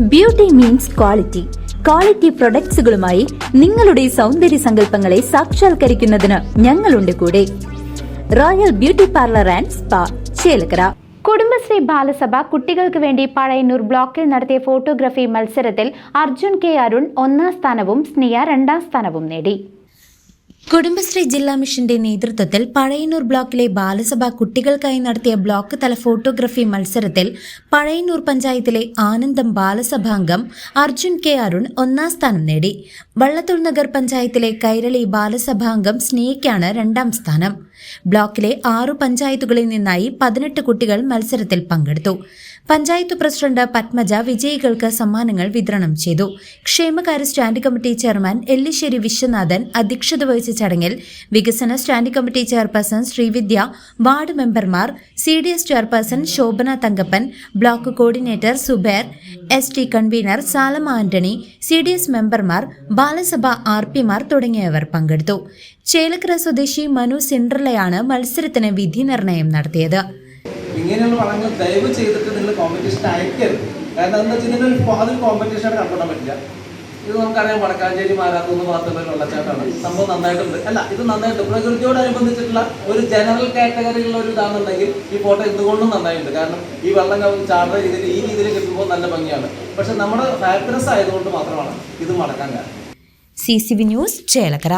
Beauty means quality quality പ്രൊഡക്ട്സുകളുമായി നിങ്ങളുടെ സൗന്ദര്യ സങ്കല്പങ്ങളെ സാക്ഷാത്കരിക്കുന്നതിന് ഞങ്ങളുണ്ട് കൂടെ. Royal beauty parlour and spa Chelakkara. Kudumbashree Balasabha കുട്ടികൾക്ക് വേണ്ടി പഴയന്നൂർ ബ്ലോക്കിൽ നടത്തിയ ഫോട്ടോഗ്രഫി മത്സരത്തിൽ അർജുൻ കെ അരുൺ ഒന്നാം സ്ഥാനവും സ്നിയ രണ്ടാം സ്ഥാനവും നേടി. കുടുംബശ്രീ ജില്ലാ മിഷന്റെ നേതൃത്വത്തിൽ പഴയന്നൂർ ബ്ലോക്കിലെ ബാലസഭ കുട്ടികൾക്കായി നടത്തിയ ബ്ലോക്ക് തല ഫോട്ടോഗ്രഫി മത്സരത്തിൽ പഴയന്നൂർ പഞ്ചായത്തിലെ ആനന്ദം ബാലസഭാംഗം അർജുൻ കെ അരുൺ ഒന്നാം സ്ഥാനം നേടി. വള്ളത്തോൾ നഗർ പഞ്ചായത്തിലെ കൈരളി ബാലസഭാംഗം സ്നേഹയ്ക്കാണ് രണ്ടാം സ്ഥാനം. ബ്ലോക്കിലെ ആറു പഞ്ചായത്തുകളിൽ നിന്നായി പതിനെട്ട് കുട്ടികൾ മത്സരത്തിൽ പങ്കെടുത്തു. പഞ്ചായത്ത് പ്രസിഡന്റ് പത്മജ വിജയികൾക്ക് സമ്മാനങ്ങൾ വിതരണം ചെയ്തു. ക്ഷേമകാര്യ stand committee chairman Ellissery Viswanathan അധ്യക്ഷത വഹിച്ച ചടങ്ങിൽ വികസന stand committee chairperson Sreevidya ward മെമ്പർമാർ C D S chairperson Shobhana Thankappan block coordinator Subair S T convener Salama Antony C D S മെമ്പർമാർ ബാലസഭ ആർ പിമാർ തുടങ്ങിയവർ പങ്കെടുത്തു. ചേലക്കര സ്വദേശി മനു സിൻഡ്രലയാണ് മത്സരത്തിന് വിധി നിർണയം നടത്തിയത്. ഇങ്ങനെയുള്ള പടങ്ങൾ ദയവ് ചെയ്തിട്ട് നിങ്ങൾ കോമ്പറ്റീഷൻ അയക്കരുത്. കാരണം എന്താ വെച്ചാൽ അതിൽ കോമ്പറ്റീഷൻ ആയിട്ട് പറ്റില്ല. ഇത് നമുക്കറിയാം വടക്കാഞ്ചേരി മാരാത്തൂന്ന് മാത്രമേ വെള്ളച്ചാട്ടാണ് സംഭവം നന്നായിട്ടുണ്ട്. അല്ല ഇത് നന്നായിട്ട് പ്രകൃതിയോടനുബന്ധിച്ചിട്ടുള്ള ഒരു ജനറൽ കാറ്റഗറിയിലുള്ള ഒരു ഇതാണെന്നുണ്ടെങ്കിൽ ഈ ഫോട്ടോ എന്തുകൊണ്ടും നന്നായിട്ടുണ്ട്. കാരണം ഈ വെള്ളം ചാടുന്ന രീതിയിൽ ഈ രീതിയിൽ കിട്ടുമ്പോൾ നല്ല ഭംഗിയാണ്. പക്ഷെ നമ്മുടെ ഹാപ്പിനെസ് ആയതുകൊണ്ട് മാത്രമാണ് ഇത് മടക്കാൻ കാരണം. C C V news Chelakkara.